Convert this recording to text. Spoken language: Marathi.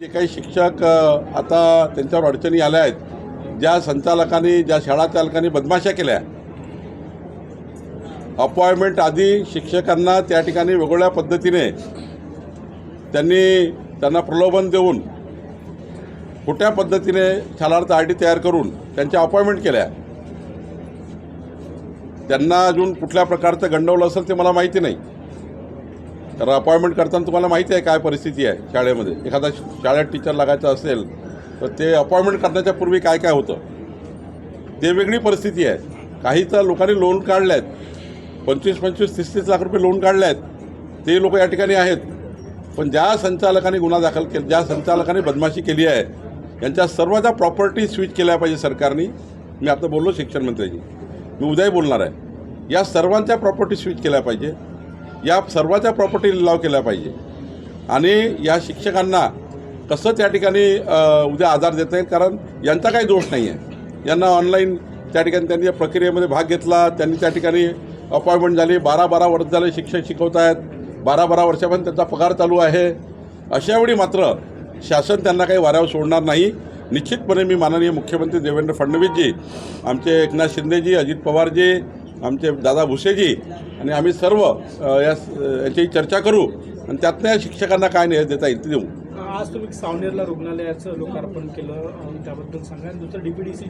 जे काही शिक्षक आता त्यांच्यावर अडचणी आल्या आहेत ज्या संचालकांनी ज्या शाळा चालकांनी बदमाशा केल्या. अपॉइंटमेंट आधी शिक्षकांना त्या ठिकाणी वेगवेगळ्या पद्धतीने त्यांनी त्यांना प्रलोभन देऊन खोट्या पद्धतीने शालार्थ आय डी तयार करून त्यांच्या अपॉइंटमेंट केल्या. त्यांना अजून कुठल्या प्रकारचं गंडवलं असेल ते मला माहिती नाही. कारण अपॉइंटमेंट करताना तुम्हाला माहिती आहे काय परिस्थिती आहे शाळेमध्ये. एखादा शाळेत टीचर लागायचं असेल तर ते अपॉइंटमेंट करण्याच्या पूर्वी काय काय होतं? ते वेगळी परिस्थिती आहे. काही तर लोकांनी लोन काढले आहेत पंचवीस पंचवीस तीस तीस लाख रुपये लोन काढले आहेत ते लोक या ठिकाणी आहेत. पण ज्या संचालकांनी गुन्हा दाखल केला ज्या संचालकांनी बदमाशी केली आहे यांच्या सर्वांच्या प्रॉपर्टी स्विच केल्या पाहिजे सरकारने मी आता बोललो शिक्षण मंत्र्याची मी उद्याही बोलणार आहे. या सर्वांच्या प्रॉपर्टी स्विच केल्या पाहिजे. या सर्वांच्या प्रॉपर्टी लिलाव केल्या पाहिजे. आणि या शिक्षकांना कसं त्या ठिकाणी उद्या आधार देत येईल? कारण यांचा काही दोष नाही आहे यांना ऑनलाईन त्या ठिकाणी त्यांनी या प्रक्रियेमध्ये भाग घेतला. त्यांनी त्या ठिकाणी अपॉइंटमेंट झाली. बारा बारा वर्ष झाले शिक्षक शिकवत आहेत बारा बारा वर्षापर्यंत त्यांचा पगार चालू आहे. अशावेळी मात्र शासन त्यांना काही वाऱ्यावर सोडणार नाही. निश्चितपणे मी माननीय मुख्यमंत्री देवेंद्र फडणवीसजी आमचे एकनाथ शिंदेजी अजित पवारजी आमचे दादा भुसेजी आणि आम्ही सर्व या याची चर्चा करू आणि त्यातनं या शिक्षकांना काय निर्णय देता येईल ते देऊ. आज तुम्ही सावनेरला रुग्णालयाचं लोकार्पण केलं त्याबद्दल सांगा. आणि दुसरं डीपीडीसी